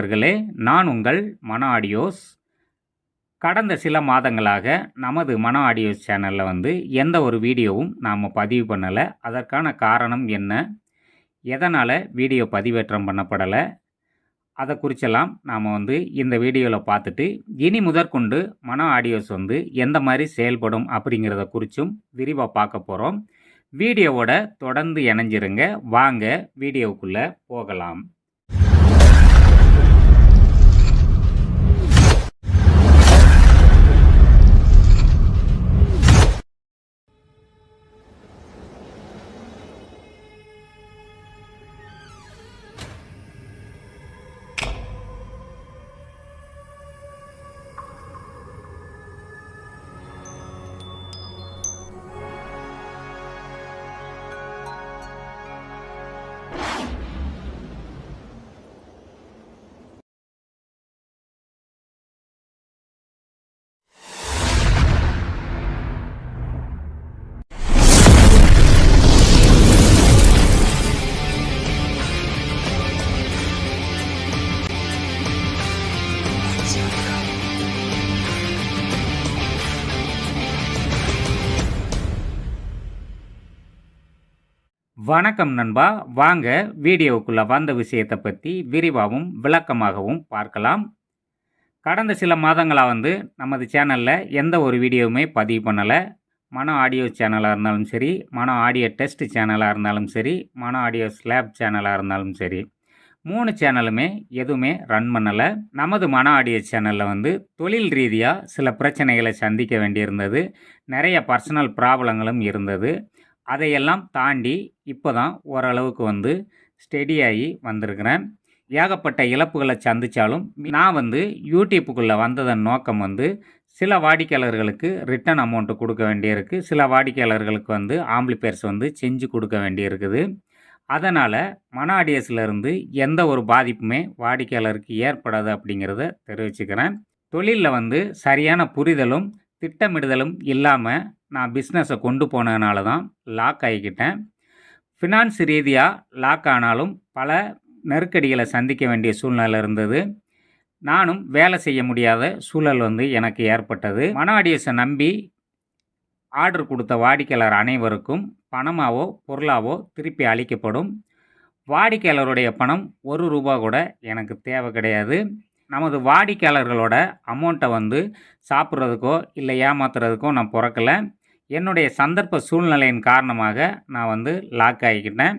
நண்பர்களே நான் உங்கள் மன ஆடியோஸ். கடந்த சில மாதங்களாக நமது மன ஆடியோஸ் சேனலில் வந்து எந்த ஒரு வீடியோவும் நாம் பதிவு பண்ணலை. அதற்கான காரணம் என்ன? எதனால் வீடியோ பதிவேற்றம் பண்ணப்படலை? அதை குறிச்செல்லாம் நாம் வந்து இந்த வீடியோவில் பார்த்துட்டு இனி முதற்கொண்டு மன ஆடியோஸ் வந்து எந்த மாதிரி செயல்படும் அப்படிங்கிறத குறித்தும் விரிவாக பார்க்க போகிறோம் வீடியோவோட தொடர்ந்து இணைஞ்சிருங்க. வாங்க வீடியோவுக்குள்ளே போகலாம். வணக்கம் நண்பா. வாங்க வீடியோவுக்குள்ளே வந்த விஷயத்தை பற்றி விரிவாகவும் விளக்கமாகவும் பார்க்கலாம். கடந்த சில மாதங்களாக வந்து நமது சேனலில் எந்த ஒரு வீடியோவுமே பதிவு பண்ணலை. மன ஆடியோ சேனலாக இருந்தாலும் சரி மன ஆடியோ டெஸ்ட் சேனலாக இருந்தாலும் சரி மன ஆடியோ ஸ்லாப் சேனலாக இருந்தாலும் சரி மூணு சேனலுமே எதுவுமே ரன் பண்ணலை. நமது மன ஆடியோ சேனலில் வந்து தொழில் ரீதியாக சில பிரச்சனைகளை சந்திக்க வேண்டியிருந்தது. நிறைய பர்சனல் ப்ராப்ளங்களும் இருந்தது. அதையெல்லாம் தாண்டி இப்போ தான் ஓரளவுக்கு வந்து ஸ்டெடியாகி வந்திருக்கிறேன். ஏகப்பட்ட இழப்புகளை சந்தித்தாலும் நான் வந்து யூடியூப்புக்குள்ளே வந்ததன் நோக்கம் வந்து சில வாடிக்கையாளர்களுக்கு ரிட்டன் அமௌண்ட்டு கொடுக்க வேண்டியிருக்கு. சில வாடிக்கையாளர்களுக்கு வந்து ஆம்பிளிபேர்ஸ் வந்து செஞ்சு கொடுக்க வேண்டியிருக்குது. அதனால் மன ஆடியஸ்லேருந்து எந்த ஒரு பாதிப்புமே வாடிக்கையாளருக்கு ஏற்படாது அப்படிங்கிறத தெரிவிச்சுக்கிறேன். தொழிலில் வந்து சரியான புரிதலும் திட்டமிடுதலும் இல்லாமல் நான் பிஸ்னஸை கொண்டு போனதுனால தான் லாக் ஆகிக்கிட்டேன். ஃபினான்ஸ் ரீதியாக லாக் ஆனாலும் பல நெருக்கடிகளை சந்திக்க வேண்டிய சூழ்நிலை இருந்தது. நானும் வேலை செய்ய முடியாத சூழல் வந்து எனக்கு ஏற்பட்டது. மனஆடிஸை நம்பி ஆர்டர் கொடுத்த வாடிக்கையாளர் அனைவருக்கும் பணமாவோ பொருளாவோ திருப்பி அளிக்கப்படும். வாடிக்கையாளருடைய பணம் ஒரு ரூபா கூட எனக்கு தேவை கிடையாது. நமது வாடிக்கையாளர்களோட அமௌண்ட்டை வந்து சாப்பிட்றதுக்கோ இல்லை ஏமாத்துறதுக்கோ நான் பிறக்கலை. என்னுடைய சந்தர்ப்ப சூழ்நிலையின் காரணமாக நான் வந்து லாக் ஆகிக்கிட்டேன்.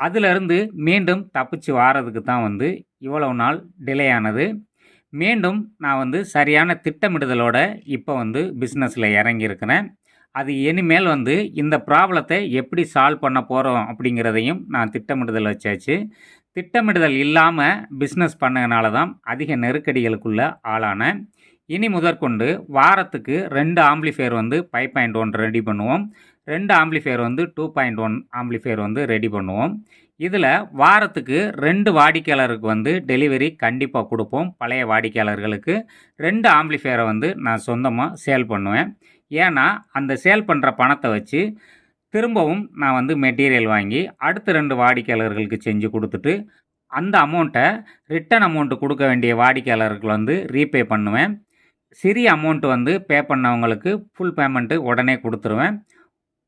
அதிலிருந்து மீண்டும் தப்பிச்சு வாரதுக்கு தான் வந்து இவ்வளவு நாள் டிலே ஆனது. மீண்டும் நான் வந்து சரியான திட்டமிடுதலோட இப்போ வந்து பிஸ்னஸில் இறங்கியிருக்கிறேன். அது இனிமேல் வந்து இந்த ப்ராப்ளத்தை எப்படி சால்வ் பண்ண போகிறோம் அப்படிங்கிறதையும் நான் திட்டமிடுதல் வச்சாச்சு. திட்டமிடுதல் இல்லாமல் பிஸ்னஸ் பண்ணதுனால தான் அதிக நெருக்கடிகளுக்குள்ள ஆளானேன். இனி முதற்கொண்டு வாரத்துக்கு ரெண்டு ஆம்ப்ளிஃபையர் வந்து ஃபைவ் பாயிண்ட் ஒன் ரெடி பண்ணுவோம். ரெண்டு ஆம்ப்ளிஃபையர் வந்து டூ பாயிண்ட் ஒன் ஆம்ப்ளிஃபையர் வந்து ரெடி பண்ணுவோம். இதில் வாரத்துக்கு ரெண்டு வாடிக்கையாளருக்கு வந்து டெலிவரி கண்டிப்பாக கொடுப்போம். பழைய வாடிக்கையாளர்களுக்கு ரெண்டு ஆம்ப்ளிஃபையரை வந்து நான் சொந்தமாக சேல் பண்ணுவேன். ஏன்னா அந்த சேல் பண்ணுற பணத்தை வச்சு திரும்பவும் நான் வந்து மெட்டீரியல் வாங்கி அடுத்த ரெண்டு வாடிக்கையாளர்களுக்கு செஞ்சு கொடுத்துட்டு அந்த அமௌண்ட்டை ரிட்டன் அமௌண்ட்டு கொடுக்க வேண்டிய வாடிக்கையாளருக்கு வந்து ரீபே பண்ணுவேன். சிறிய அமௌண்ட்டு வந்து பே பண்ணவங்களுக்கு ஃபுல் பேமெண்ட்டு உடனே கொடுத்துருவேன்.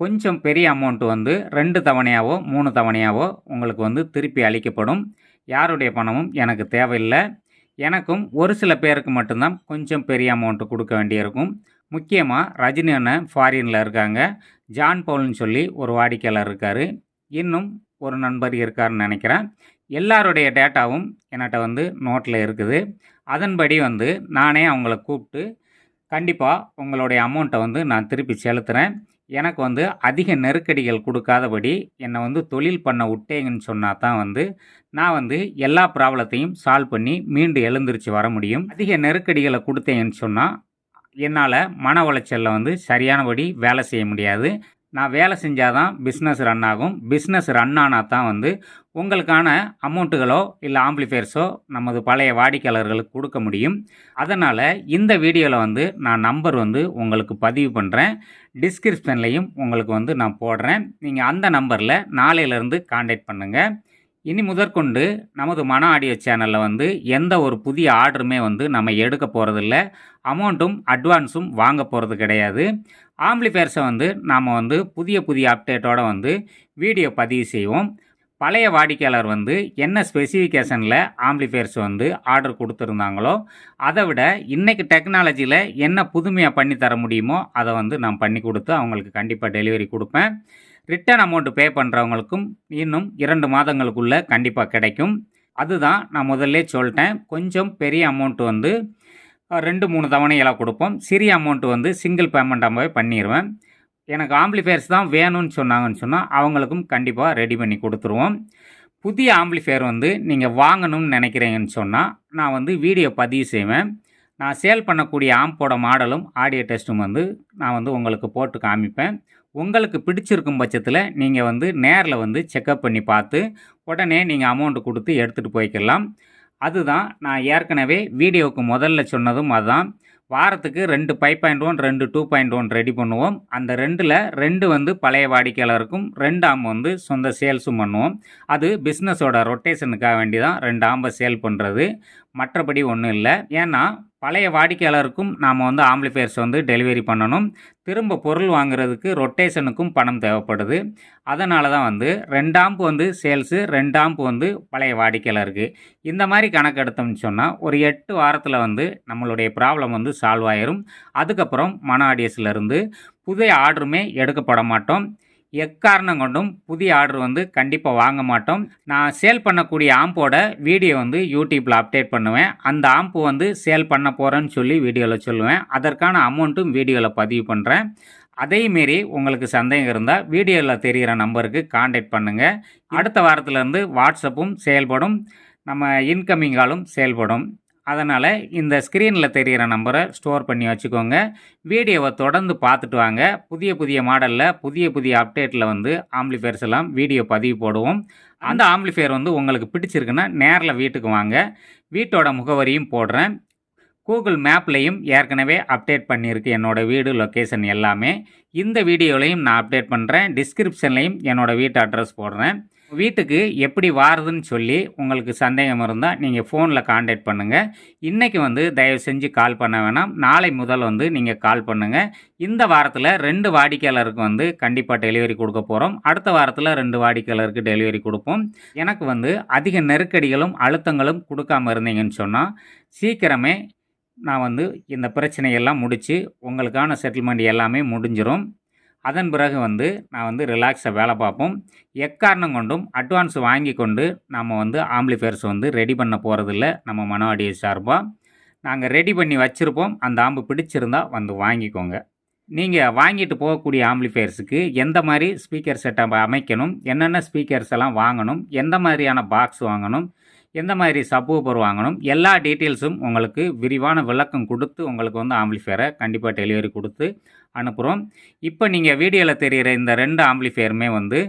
கொஞ்சம் பெரிய அமௌண்ட்டு வந்து ரெண்டு தவணையாவோ மூணு தவணையாவோ உங்களுக்கு வந்து திருப்பி அளிக்கப்படும். யாருடைய பணமும் எனக்கு தேவையில்லை. எனக்கும் ஒரு சில பேருக்கு மட்டும்தான் கொஞ்சம் பெரிய அமௌண்ட்டு கொடுக்க வேண்டியிருக்கும். முக்கியமாக ரஜினி அண்ணன் ஃபாரினில் இருக்காங்க. ஜான் பவுல்னு சொல்லி ஒரு வாடிக்கையாளர் இருக்கார். இன்னும் ஒரு நண்பர் இருக்காருன்னு நினைக்கிறேன். எல்லாருடைய டேட்டாவும் என்கிட்ட வந்து நோட்டில் இருக்குது. அதன்படி வந்து நானே அவங்கள கூப்பிட்டு கண்டிப்பாக உங்களுடைய அமௌண்ட்டை வந்து நான் திருப்பி செலுத்துகிறேன் எனக்கு வந்து அதிக நெருக்கடிகள் கொடுக்காதபடி என்னை வந்து தொழில் பண்ண விட்டேங்கன்னு சொன்னால் தான் வந்து நான் வந்து எல்லா ப்ராப்ளத்தையும் சால்வ் பண்ணி மீண்டு எழுந்திரிச்சு வர முடியும். அதிக நெருக்கடிகளை கொடுத்தேங்கன்னு சொன்னால் என்னால் மன உளைச்சலில் வந்து சரியானபடி வேலை செய்ய முடியாது. நான் வேலை செஞ்சால் தான் பிஸ்னஸ் ரன் ஆகும். பிஸ்னஸ் ரன் ஆனால் தான் வந்து உங்களுக்கான அமௌண்ட்டுகளோ இல்லை ஆம்பிளிஃபயர்ஸோ நமது பழைய வாடிக்கையாளர்களுக்கு கொடுக்க முடியும். அதனால் இந்த வீடியோவில் வந்து நான் நம்பர் வந்து உங்களுக்கு பதிவு பண்ணுறேன் டிஸ்கிரிப்ஷன்லையும் உங்களுக்கு வந்து நான் போடுறேன். நீங்கள் அந்த நம்பரில் நாளையிலேருந்து காண்டாக்ட் பண்ணுங்கள் இனி முதற்கொண்டு நமது மன ஆடியோ சேனலில் வந்து எந்த ஒரு புதிய ஆர்டருமே வந்து நம்ம எடுக்க போகிறதில்ல அமௌண்ட்டும் அட்வான்ஸும் வாங்க போகிறது கிடையாது. ஆம்பிளிஃபேர்ஸை வந்து நாம் வந்து புதிய புதிய அப்டேட்டோடு வந்து வீடியோ பதிவு செய்வோம். பழைய வாடிக்கையாளர் வந்து என்ன ஸ்பெசிஃபிகேஷனில் ஆம்பிளிஃபேர்ஸ் வந்து ஆர்டர் கொடுத்துருந்தாங்களோ அதை விட இன்றைக்கி டெக்னாலஜியில் என்ன புதுமையாக பண்ணி தர முடியுமோ அதை வந்து நான் பண்ணி கொடுத்து அவங்களுக்கு கண்டிப்பாக டெலிவரி கொடுப்பேன். ரிட்டர்ன் அமௌண்ட் பே பண்ணுறவங்களுக்கும் இன்னும் இரண்டு மாதங்களுக்குள்ளே கண்டிப்பாக கிடைக்கும். அதுதான் நான் முதல்ல சொல்லிட்டேன். கொஞ்சம் பெரிய அமௌண்ட் வந்து ரெண்டு மூணு தவணைகளாக கொடுப்போம். சிறிய அமௌண்ட் வந்து சிங்கிள் பேமெண்ட்டாகவே பண்ணிடுவேன் எனக்கு ஆம்ப்ளிஃபயர்ஸ் தான் வேணும்னு சொன்னாங்கன்னு சொன்னால் அவங்களுக்கும் கண்டிப்பாக ரெடி பண்ணி கொடுத்துருவோம். புதிய ஆம்ப்ளிஃபயர் வந்து நீங்கள் வாங்கணும்னு நினைக்கிறீங்கன்னு சொன்னால் நான் வந்து வீடியோ பதிவு செய்வேன். நான் சேல் பண்ணக்கூடிய ஆம்போட மாடலும் ஆடியோ டெஸ்ட்டும் வந்து நான் வந்து உங்களுக்கு போட்டு காமிப்பேன். உங்களுக்கு பிடிச்சிருக்கும் பட்சத்தில் நீங்கள் வந்து நேரில் வந்து செக்கப் பண்ணி பார்த்து உடனே நீங்கள் அமௌண்ட்டு கொடுத்து எடுத்துகிட்டு போய்க்கலாம். அதுதான் நான் ஏற்கனவே வீடியோவுக்கு முதல்ல சொன்னதும் அதுதான் வாரத்துக்கு ரெண்டு ஃபைவ் பாயிண்ட் ஒன் ரெண்டு டூ பாயிண்ட் ஒன் ரெடி பண்ணுவோம். அந்த ரெண்டில் ரெண்டு வந்து பழைய வாடிக்கையாளருக்கும் ரெண்டு ஆம்பு வந்து சொந்த சேல்ஸும் பண்ணுவோம். அது பிஸ்னஸோட ரொட்டேஷனுக்காக வேண்டி தான் ரெண்டு ஆம்பை சேல் பண்ணுறது மற்றபடி ஒன்றும் இல்லை. ஏன்னா பழைய வாடிக்கையாளருக்கும் நாம் வந்து ஆம்பிளிஃபயர்ஸ் வந்து டெலிவரி பண்ணணும். திரும்ப பொருள் வாங்குறதுக்கு ரொட்டேஷனுக்கும் பணம் தேவைப்படுது. அதனால தான் வந்து ரெண்டாம்பு வந்து சேல்ஸு ரெண்டாம்பு வந்து பழைய வாடிக்கையாளருக்கு. இந்த மாதிரி கணக்கு எடுத்தோம்னு சொன்னால் ஒரு எட்டு வாரத்தில் வந்து நம்மளுடைய ப்ராப்ளம் வந்து சால்வ் ஆயிரும். அதுக்கப்புறம் மன ஆடியஸ்லேருந்து புதிய ஆர்டருமே எடுக்கப்பட மாட்டோம். எக்காரணம் கொண்டும் புதிய ஆர்டர் வந்து கண்டிப்பாக வாங்க மாட்டோம். நான் சேல் பண்ணக்கூடிய ஆம்போட வீடியோ வந்து யூடியூப்பில் அப்டேட் பண்ணுவேன். அந்த ஆம்பு வந்து சேல் பண்ண போகிறேன்னு சொல்லி வீடியோவில் சொல்லுவேன். அதற்கான அமௌண்ட்டும் வீடியோவில் பதிவு பண்ணுறேன் அதே மாரி உங்களுக்கு சந்தேகம் இருந்தால் வீடியோவில் தெரிகிற நம்பருக்கு காண்டாக்ட் பண்ணுங்கள் அடுத்த வாரத்துலேருந்து வாட்ஸ்அப்பும் செயல்படும். நம்ம இன்கமிங் காலும் செயல்படும். அதனால் இந்த ஸ்க்ரீனில் தெரிகிற நம்பரை ஸ்டோர் பண்ணி வச்சுக்கோங்க. வீடியோவை தொடர்ந்து பார்த்துட்டு வாங்க. புதிய புதிய மாடலில் புதிய புதிய அப்டேட்டில் வந்து ஆம்பிளிஃபேர்ஸ் எல்லாம் வீடியோ பதிவு போடுவோம். அந்த ஆம்பிளிஃபேர் வந்து உங்களுக்கு பிடிச்சிருக்குன்னா நேரில் வீட்டுக்கு வாங்க. வீட்டோட முகவரியும் போடுறேன். கூகுள் மேப்லேயும் ஏற்கனவே அப்டேட் பண்ணியிருக்கு என்னோடய வீடு லொக்கேஷன் எல்லாமே. இந்த வீடியோலையும் நான் அப்டேட் பண்ணுறேன் டிஸ்கிரிப்ஷன்லையும் என்னோடய வீட்டு அட்ரஸ் போடுறேன். வீட்டுக்கு எப்படி வாரதுன்னு சொல்லி உங்களுக்கு சந்தேகம் இருந்தால் நீங்கள் ஃபோனில் காண்டாக்ட் பண்ணுங்கள் இன்றைக்கி வந்து தயவு செஞ்சு கால் பண்ண வேணாம். நாளை முதல் வந்து நீங்கள் கால் பண்ணுங்கள் இந்த வாரத்தில் ரெண்டு வாடிக்கையாளருக்கு வந்து கண்டிப்பாக டெலிவரி கொடுக்க போகிறோம் அடுத்த வாரத்தில் ரெண்டு வாடிக்கையாளருக்கு டெலிவரி கொடுப்போம். எனக்கு வந்து அதிக நெருக்கடிகளும் அழுத்தங்களும் கொடுக்காம இருந்தீங்கன்னு சொன்னால் சீக்கிரமே நான் வந்து இந்த பிரச்சனையெல்லாம் முடித்து உங்களுக்கான செட்டில்மெண்ட் எல்லாமே முடிஞ்சிடும் அதன் பிறகு வந்து நான் வந்து ரிலாக்ஸாக வேலை பார்ப்போம். எக்காரணம் கொண்டும் அட்வான்ஸ் வாங்கி கொண்டு நம்ம வந்து ஆம்ப்ளிஃபயர்ஸ் வந்து ரெடி பண்ண போகிறதில்ல நம்ம மனவாடியை சார்பாக நாங்கள் ரெடி பண்ணி வச்சுருப்போம். அந்த ஆம்பு பிடிச்சிருந்தா வந்து வாங்கிக்கோங்க. நீங்கள் வாங்கிட்டு போகக்கூடிய ஆம்ப்ளிஃபயர்ஸுக்கு எந்த மாதிரி ஸ்பீக்கர் செட்டப் அமைக்கணும்? என்னென்ன ஸ்பீக்கர்ஸ் எல்லாம் வாங்கணும்? எந்த மாதிரியான பாக்ஸ் வாங்கணும்? எந்த மாதிரி சப்வூபர் வாங்கணும் எல்லா டீட்டெயில்ஸும் உங்களுக்கு விரிவான விளக்கம் கொடுத்து உங்களுக்கு வந்து ஆம்பிளிஃபேரை கண்டிப்பாக டெலிவரி கொடுத்து அனுப்புகிறோம் இப்போ நீங்கள் வீடியோவில் தெரிகிற இந்த ரெண்டு ஆம்பிளிஃபேருமே வந்து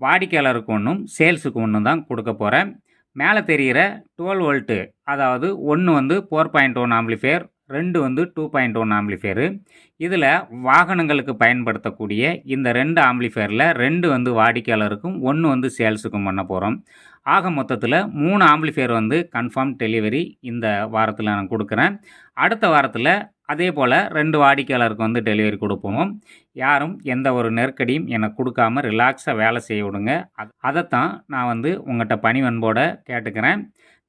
வாடிக்கையாளருக்கு ஒன்றும் சேல்ஸுக்கு ஒன்றும் தான் கொடுக்க போகிறேன் மேலே தெரிகிற டுவெல் வோல்ட்டு அதாவது ஒன்று வந்து ஃபோர் பாயிண்ட் ஒன் ஆம்பிளிஃபேர் ரெண்டு வந்து டூ பாயிண்ட் ஒன் ஆம்பிளிஃபேரு இதில் வாகனங்களுக்கு பயன்படுத்தக்கூடிய இந்த ரெண்டு ஆம்பிளிஃபேரில் ரெண்டு வந்து வாடிக்கையாளருக்கும் ஒன்று வந்து சேல்ஸுக்கும் பண்ண போகிறோம் ஆக மொத்தத்தில் மூணு ஆம்பிளிஃபேர் வந்து கன்ஃபார்ம் டெலிவரி இந்த வாரத்தில் நான் கொடுக்குறேன். அடுத்த வாரத்தில் அதே போல் ரெண்டு வாடிக்கையாளருக்கு வந்து டெலிவரி கொடுப்போம். யாரும் எந்த ஒரு நெருக்கடியும் எனக்கு கொடுக்காம ரிலாக்ஸாக வேலை செய்ய விடுங்க. அதைத்தான் நான் வந்து உங்கள்கிட்ட பணிவன்போட கேட்டுக்கிறேன்.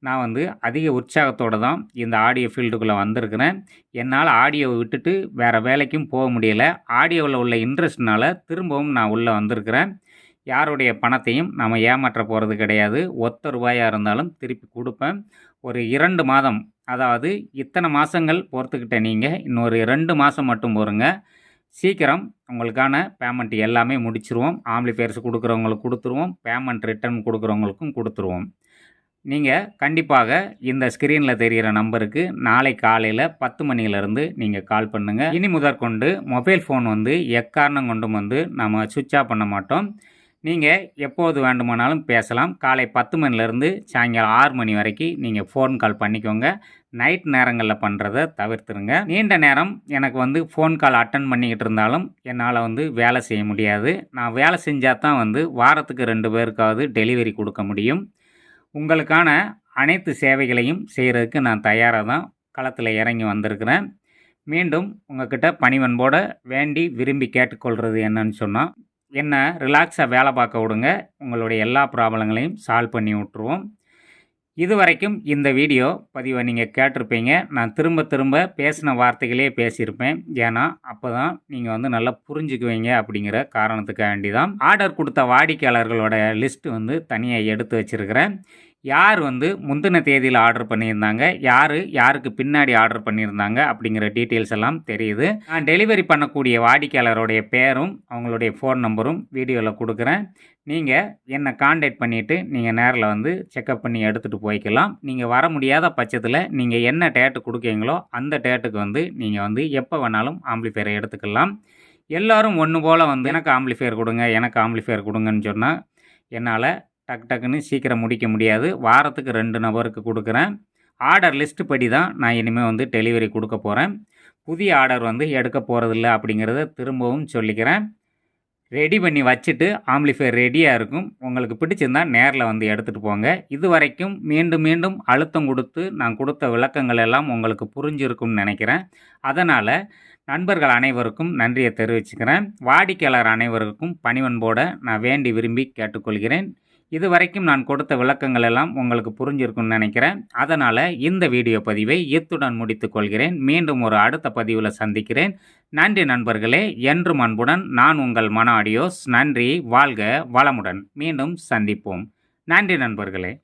நான் வந்து அதிக உற்சாகத்தோடு தான் இந்த ஆடியோ ஃபீல்டுக்குள்ளே வந்திருக்கிறேன். என்னால் ஆடியோவை விட்டுட்டு வேறு வேலைக்கும் போக முடியலை. ஆடியோவில் உள்ள இன்ட்ரெஸ்ட்னால் திரும்பவும் நான் உள்ளே வந்திருக்கிறேன். யாருடைய பணத்தையும் நம்ம ஏமாற்ற போகிறது கிடையாது. ஒத்த ரூபாயாக இருந்தாலும் திருப்பி கொடுப்பேன். ஒரு இரண்டு மாதம் அதாவது இத்தனை மாதங்கள் பொறுத்துக்கிட்ட நீங்கள் இன்னொரு ரெண்டு மாதம் மட்டும் போருங்க சீக்கிரம் உங்களுக்கான பேமெண்ட் எல்லாமே முடிச்சிருவோம். ஆம்லிஃபேர்ஸ் கொடுக்குறவங்களுக்கு கொடுத்துருவோம். பேமெண்ட் ரிட்டர்ன் கொடுக்குறவங்களுக்கும் கொடுத்துருவோம். நீங்கள் கண்டிப்பாக இந்த ஸ்க்ரீனில் தெரிகிற நம்பருக்கு நாளை காலையில் பத்து மணியிலேருந்து நீங்கள் கால் பண்ணுங்கள் இனி முதற்கொண்டு மொபைல் ஃபோன் வந்து எக்காரணம் கொண்டும் வந்து நம்ம சுவிட்ச் ஆஃப் பண்ண மாட்டோம். நீங்கள் எப்போது வேண்டுமானாலும் பேசலாம். காலை பத்து மணிலேருந்து சாயங்காலம் ஆறு மணி வரைக்கும் நீங்கள் ஃபோன் கால் பண்ணிக்கோங்க. நைட் நேரங்களில் பண்ணுறத தவிர்த்துருங்க. நீண்ட நேரம் எனக்கு வந்து ஃபோன் கால் அட்டன் பண்ணிக்கிட்டு இருந்தாலும் என்னால் வந்து வேலை செய்ய முடியாது. நான் வேலை செஞ்சால் தான் வந்து வாரத்துக்கு ரெண்டு பேருக்காவது டெலிவரி கொடுக்க முடியும். உங்களுக்கான அனைத்து சேவைகளையும் செய்கிறதுக்கு நான் தயாராக தான் களத்தில் இறங்கி வந்திருக்கிறேன். மீண்டும் உங்ககிட்ட பணிவன்போட வேண்டி விரும்பி கேட்டுக்கொள்கிறது என்னன்னு சொன்னால் என்ன ரிலாக்ஸாக வேலை பார்க்க விடுங்க. உங்களுடைய எல்லா ப்ராப்ளங்களையும் சால்வ் பண்ணி விட்ருவோம் இது வரைக்கும் இந்த வீடியோ பதிவை நீங்கள் கேட்டிருப்பீங்க. நான் திரும்ப திரும்ப பேசின வார்த்தைகளே பேசியிருப்பேன். ஏன்னா அப்போ தான் நீங்கள் வந்து நல்லா புரிஞ்சுக்குவீங்க அப்படிங்கிற காரணத்துக்காண்டி தான் ஆர்டர் கொடுத்த வாடிக்கையாளர்களோட லிஸ்ட்டு வந்து தனியாக எடுத்து வச்சுருக்கிறேன். யார் வந்து முந்தின தேதியில் ஆர்டர் பண்ணியிருந்தாங்க? யார்? யாருக்கு பின்னாடி ஆர்டர் பண்ணியிருந்தாங்க? அப்படிங்கிற டீட்டெயில்ஸ் எல்லாம் தெரியுது. நான் டெலிவரி பண்ணக்கூடிய வாடிக்கையாளருடைய பேரும் அவங்களுடைய ஃபோன் நம்பரும் வீடியோவில் கொடுக்குறேன். நீங்கள் என்னை காண்டாக்ட் பண்ணிவிட்டு நீங்கள் நேரில் வந்து செக்கப் பண்ணி எடுத்துகிட்டு போய்க்கலாம். நீங்கள் வர முடியாத பட்சத்தில் நீங்கள் என்ன டேட்டு கொடுக்கீங்களோ அந்த டேட்டுக்கு வந்து நீங்கள் வந்து எப்போ வேணாலும் ஆம்பிளிஃபையரை எடுத்துக்கலாம். எல்லோரும் ஒன்று போல் வந்து எனக்கு ஆம்பிளிஃபையர் கொடுங்க எனக்கு ஆம்பிளிஃபையர் கொடுங்கன்னு சொன்னால் என்னால் டக்கு டக்குன்னு சீக்கிரம் முடிக்க முடியாது. வாரத்துக்கு ரெண்டு நபருக்கு கொடுக்குறேன். ஆர்டர் லிஸ்ட்டு படி தான் நான் இனிமேல் வந்து டெலிவரி கொடுக்க போகிறேன் புதிய ஆர்டர் வந்து எடுக்க போகிறதில்ல அப்படிங்கிறத திரும்பவும் சொல்லிக்கிறேன். ரெடி பண்ணி வச்சுட்டு ஆம்ப்ளிஃபையர் ரெடியாக இருக்கும். உங்களுக்கு பிடிச்சிருந்தா நேரில் வந்து எடுத்துகிட்டு போங்க. இது வரைக்கும் மீண்டும் மீண்டும் அழுத்தம் கொடுத்து நான் கொடுத்த விளக்கங்கள் எல்லாம் உங்களுக்கு புரிஞ்சிருக்கும்னு நினைக்கிறேன். அதனால் நண்பர்கள் அனைவருக்கும் நன்றியை தெரிவிச்சுக்கிறேன். வாடிக்கையாளர் அனைவருக்கும் பணிவன்போட நான் வேண்டி விரும்பி கேட்டுக்கொள்கிறேன். இது வரைக்கும் நான் கொடுத்த விளக்கங்கள் எல்லாம் உங்களுக்கு புரிஞ்சிருக்கும்னு நினைக்கிறேன். அதனால் இந்த வீடியோ பதிவை இத்துடன் முடித்துக் கொள்கிறேன். மீண்டும் ஒரு அடுத்த பதிவில் சந்திக்கிறேன். நன்றி நண்பர்களே. என்றும் அன்புடன் நான் உங்கள் மன ஆடியோஸ். நன்றி. வாழ்க வளமுடன். மீண்டும் சந்திப்போம். நன்றி நண்பர்களே.